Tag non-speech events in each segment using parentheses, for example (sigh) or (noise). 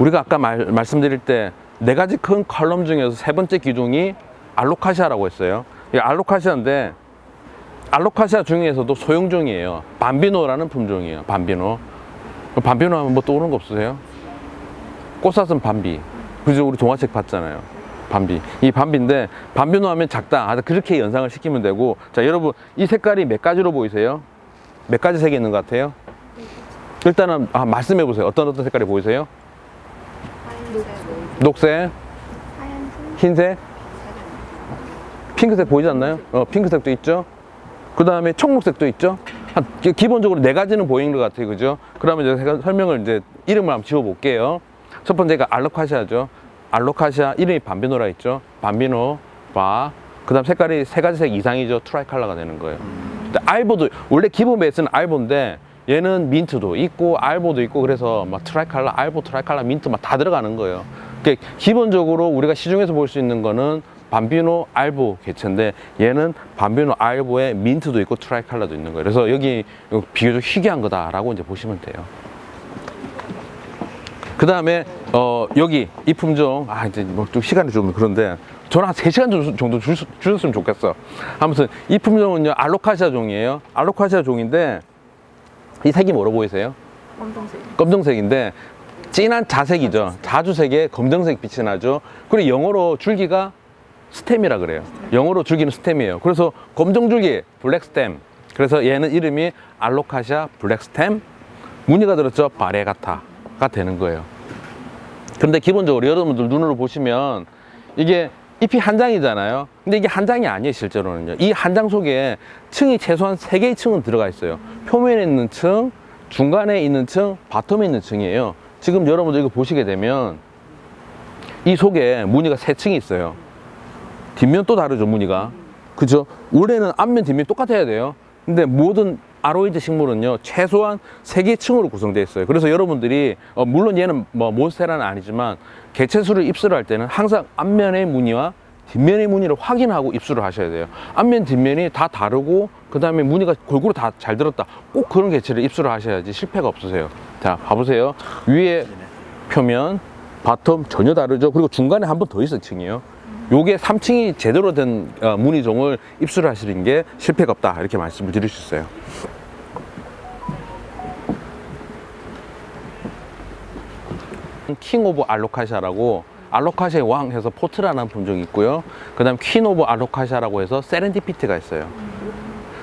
우리가 아까 말, 말씀드릴 때 네 가지 큰 컬럼 중에서 세 번째 기둥이 알로카시아라고 했어요. 이 알로카시아인데 알로카시아 중에서도 소형종이에요. 밤비노라는 품종이에요. 밤비노. 밤비노 하면 뭐 떠오르는 거 없으세요? 꽃사슴 밤비. 그죠? 우리 동화책 봤잖아요. 밤비. 이 밤비인데, 밤비노 하면 작다. 아, 그렇게 연상을 시키면 되고. 자, 여러분, 이 색깔이 몇 가지로 보이세요? 몇 가지 색이 있는 것 같아요? 일단은, 아, 말씀해 보세요. 어떤 어떤 색깔이 보이세요? 녹색, 흰색, 핑크색 보이지 않나요? 어, 핑크색도 있죠? 그 다음에 청록색도 있죠? 한, 기- 기본적으로 네 가지는 보이는 것 같아요. 그죠? 그러면 이제 제가 설명을 이제 이름을 한번 지어 볼게요. 첫 번째가 알로카시아죠. 알로카시아 이름이 밤비노라 있죠. 밤비노, 바. 그 다음 색깔이 세 가지 색 이상이죠. 트라이 컬러가 되는 거예요. 근데 알보도, 원래 기본 베이스는 알보인데 얘는 민트도 있고 알보도 있고 그래서 막 트라이 컬러, 알보, 트라이 컬러, 민트 막 다 들어가는 거예요. 그러니까 기본적으로 우리가 시중에서 볼 수 있는 거는 밤비노 알보 개체인데 얘는 밤비노 알보에 민트도 있고 트라이 컬러도 있는 거예요. 그래서 여기 비교적 희귀한 거다라고 이제 보시면 돼요. 그 다음에 어 여기 이 품종 아 이제 뭐 좀 시간이 좀 그런데 저는 한 3시간 정도- 주셨으면 좋겠어 아무튼 이 품종은요 알로카시아 종이에요 알로카시아 종인데 이 색이 뭐로 보이세요? 검정색. 검정색인데 진한 자색이죠 자주색에 검정색 빛이 나죠 그리고 영어로 줄기가 스템이라 그래요 영어로 줄기는 스템이에요 그래서 검정 줄기 블랙 스템 그래서 얘는 이름이 알로카시아 블랙 스템 무늬가 들었죠 바레가타가 되는 거예요 그런데 기본적으로 여러분들 눈으로 보시면 이게 잎이 한 장이잖아요. 근데 이게 한 장이 아니에요, 실제로는요. 이 한 장 속에 층이 최소한 세 개의 층은 들어가 있어요. 표면에 있는 층, 중간에 있는 층, 바텀에 있는 층이에요. 지금 여러분들 이거 보시게 되면 이 속에 무늬가 세 층이 있어요. 뒷면 또 다르죠, 무늬가. 그죠? 원래는 앞면, 뒷면 똑같아야 돼요. 근데 모든 아로이드 식물은요, 최소한 세 개 층으로 구성되어 있어요. 그래서 여러분들이, 어, 물론 얘는 뭐 몬스테라는 아니지만, 개체수를 입수를 할 때는 항상 앞면의 무늬와 뒷면의 무늬를 확인하고 입수를 하셔야 돼요. 앞면, 뒷면이 다 다르고, 그 다음에 무늬가 골고루 다 잘 들었다. 꼭 그런 개체를 입수를 하셔야지 실패가 없으세요. 자, 봐보세요. 위에 표면, 바텀 전혀 다르죠. 그리고 중간에 한 번 더 있어 층이요. 요게 3층이 제대로 된 어, 무늬종을 입수를 하시는 게 실패가 없다. 이렇게 말씀을 드릴 수 있어요. 킹 오브 알로카시아라고 알로카시아의 왕 해서 포트라는 품종이 있고요. 그 다음 퀸 오브 알로카시아라고 해서 세렌디피티가 있어요.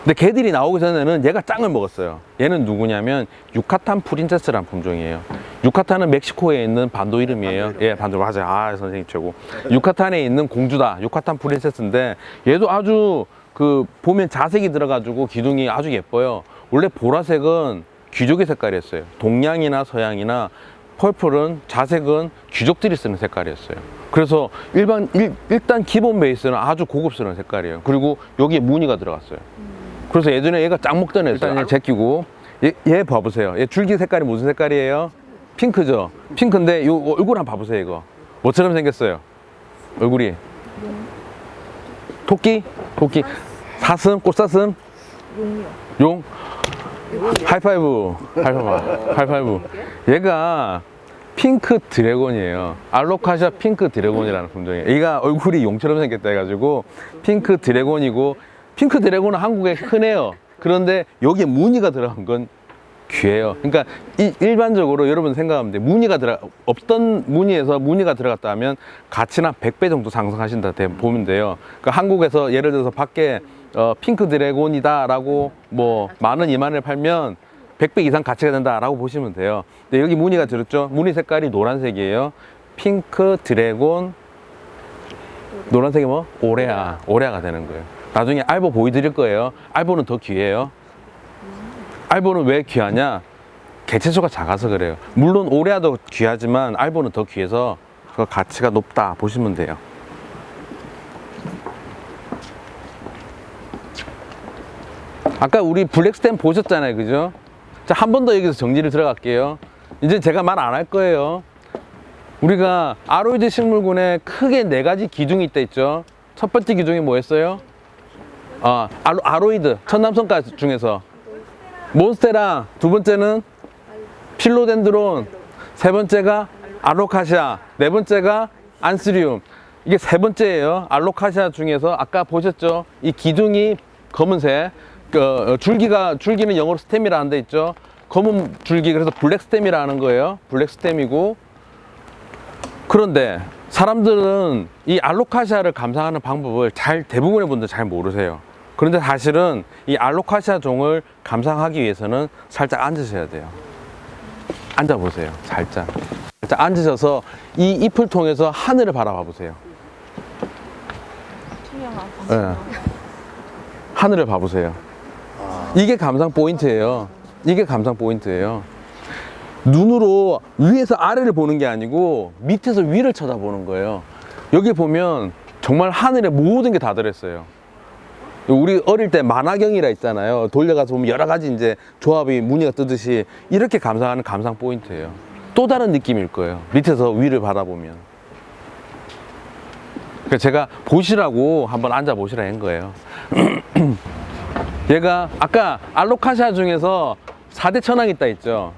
근데 걔들이 나오기 전에는 얘가 짱을 먹었어요. 얘는 누구냐면 유카탄 프린세스라는 품종이에요. 유카탄은 멕시코에 있는 반도 이름이에요. 예, 반도 맞아요. 아, 선생님 최고. 유카탄에 있는 공주다. 유카탄 프린세스인데 얘도 아주 그 보면 자색이 들어가지고 기둥이 아주 예뻐요. 원래 보라색은 귀족의 색깔이었어요. 동양이나 서양이나 펄플은 자색은 귀족들이 쓰는 색깔이었어요. 그래서 일반 일, 일단 기본 베이스는 아주 고급스러운 색깔이에요. 그리고 여기에 무늬가 들어갔어요. 그래서 예전에 얘가 짱 먹던 애였어요. 일단 얘 제끼고 얘, 얘 봐보세요. 얘 줄기 색깔이 무슨 색깔이에요? 핑크죠. 핑크인데 요 얼굴 한번 봐보세요. 이거 뭐처럼 생겼어요? 얼굴이 토끼? 토끼 사슴? 꽃사슴? 용이요. 용? 하이파이브 하이파이브 하이파이브. 얘가 핑크 드래곤이에요. 알로카시아 핑크 드래곤이라는 품종이에요. 얘가 얼굴이 용처럼 생겼다 해가지고 핑크 드래곤이고 핑크 드래곤은 한국에 흔해요. 그런데 여기에 무늬가 들어간 건 귀해요. 그러니까 이- 일반적으로 여러분 생각하면 돼. 무늬가 들어 없던 무늬에서 무늬가 들어갔다 하면 가치는 한 100배 정도 상승하신다 돼- 보면 돼요. 그러니까 한국에서 예를 들어서 밖에 어, 핑크 드래곤이다라고 뭐 만원 이만을 팔면 100배 이상 가치가 된다라고 보시면 돼요. 근데 여기 무늬가 들었죠? 무늬 색깔이 노란색이에요. 핑크 드래곤 노란색이 뭐? 오레아. 오레아가 되는 거예요. 나중에 알보 보여드릴 거예요. 알보는 더 귀해요. 알보는 왜 귀하냐? 개체수가 작아서 그래요. 물론 오레아도 귀하지만 알보는 더 귀해서 그 가치가 높다 보시면 돼요. 아까 우리 블랙스템 보셨잖아요. 그죠? 자, 한 번 더 여기서 정리를 들어갈게요. 이제 제가 말 안 할 거예요. 우리가 아로이드 식물군에 크게 네 가지 기둥이 있다 있죠. 첫 번째 기둥이 뭐였어요? 아, 아로, 아로이드, 천남성가 중에서. 몬스테라, 두 번째는 필로덴드론, 세 번째가 알로카시아. 네 번째가 안스리움. 이게 세 번째예요. 알로카시아 중에서 아까 보셨죠? 이 기둥이 검은색. 그 어, 줄기가 줄기는 영어로 스템이라 하는 데 있죠. 검은 줄기 그래서 블랙 스템이라 하는 거예요. 블랙 스템이고 그런데 사람들은 이 알로카시아를 감상하는 방법을 잘 대부분의 분들 잘 모르세요. 그런데 사실은 이 알로카시아 종을 감상하기 위해서는 살짝 앉으셔야 돼요. 앉아 보세요. 살짝. 살짝 앉으셔서 이 잎을 통해서 하늘을 바라봐 보세요. 예. 하늘을 봐보세요. 이게 감상 포인트예요. 이게 감상 포인트예요. 눈으로 위에서 아래를 보는 게 아니고 밑에서 위를 쳐다보는 거예요. 여기 보면 정말 하늘에 모든 게 다 들었어요. 우리 어릴 때 만화경이라 있잖아요. 돌려가서 보면 여러 가지 이제 조합이 무늬가 뜨듯이 이렇게 감상하는 감상 포인트예요. 또 다른 느낌일 거예요. 밑에서 위를 바라보면. 제가 보시라고 한번 앉아 보시라 한 거예요. (clears throat) 얘가 아까 알로카시아 중에서 4대 천왕 있다 했죠.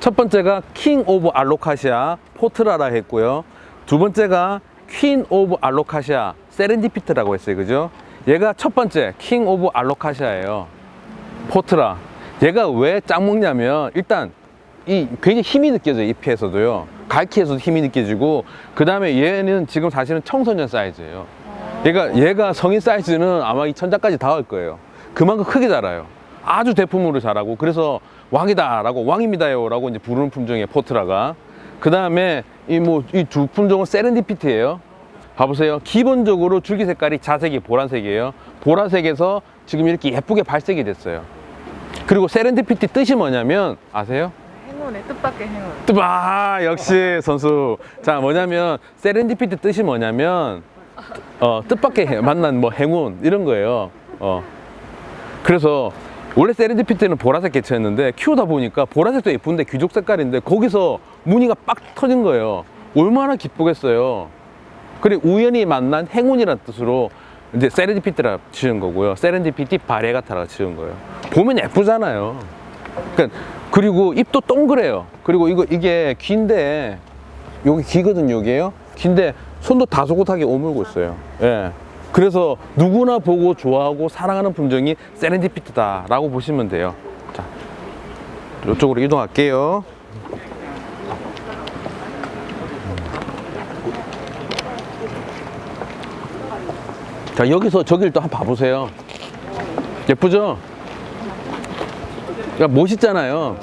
첫 번째가 킹 오브 알로카시아 포트라라 했고요. 두 번째가 퀸 오브 알로카시아 세렌디피트라고 했어요. 그죠? 얘가 첫 번째 킹 오브 알로카시아예요. 포트라. 얘가 왜 짱 먹냐면 일단 이 굉장히 힘이 느껴져요. 잎에서도요. 갈키에서도 힘이 느껴지고 그 다음에 얘는 지금 사실은 청소년 사이즈예요. 얘가 얘가 성인 사이즈는 아마 이 천장까지 닿을 거예요. 그만큼 크게 자라요. 아주 대품으로 자라고 그래서 왕이다라고 왕입니다요라고 이제 부르는 품종의 포트라가 그 다음에 이 뭐 이 두 품종은 세렌디피트예요. 봐보세요. 기본적으로 줄기 색깔이 자색이 보라색이에요. 보라색에서 지금 이렇게 예쁘게 발색이 됐어요. 그리고 세렌디피티 뜻이 뭐냐면 아세요? 행운의 뜻밖의 행운. 아 역시 선수 자 뭐냐면 세렌디피티 뜻이 뭐냐면 어 뜻밖의 해- 만난 뭐 행운 이런 거예요 어 그래서 원래 세렌디피티는 보라색 개체였는데 키우다 보니까 보라색도 예쁜데 귀족 색깔인데 거기서 무늬가 빡 터진 거예요 얼마나 기쁘겠어요 그리고 우연히 만난 행운이라는 뜻으로 이제 세렌디피티라 지은 거고요 세렌디피티 바레가타라 지은 거예요 보면 예쁘잖아요 그러니까 그리고 잎도 동그래요. 그리고 이거 이게 귀인데 여기 귀거든요, 여기에요. 귀인데 손도 다소곳하게 오물고 있어요. 예. 그래서 누구나 보고 좋아하고 사랑하는 품종이 세렌디피트다 라고 보시면 돼요. 자, 이쪽으로 이동할게요. 자, 여기서 저길 또 한번 봐보세요. 예쁘죠? 그러니까 멋있잖아요.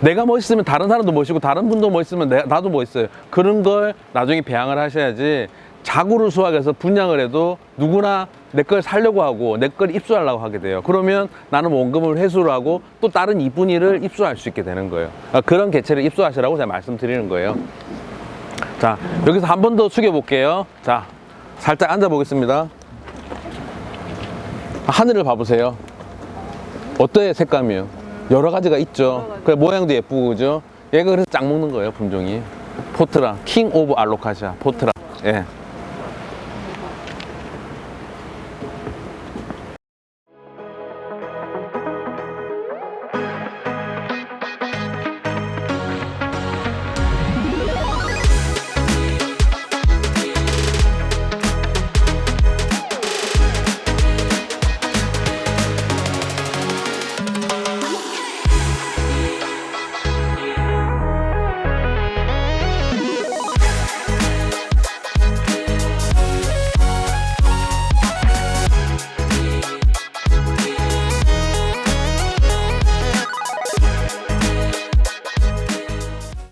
내가 멋있으면 다른 사람도 멋있고 다른 분도 멋있으면 내, 나도 멋있어요. 그런 걸 나중에 배양을 하셔야지 자구를 수확해서 분양을 해도 누구나 내 걸 살려고 하고 내 걸 입수하려고 하게 돼요. 그러면 나는 원금을 회수를 하고 또 다른 이분이를 입수할 수 있게 되는 거예요. 아, 그런 개체를 입수하시라고 제가 말씀드리는 거예요. 자, 여기서 한 번 더 숙여 볼게요. 자, 살짝 앉아 보겠습니다. 하늘을 봐보세요. 어때요, 색감이요? 여러 가지가 있죠. 그 모양도 예쁘고, 그죠? 얘가 그래서 짱 먹는 거예요, 품종이. 포트라. 킹 오브 알로카시아. 포트라. 예.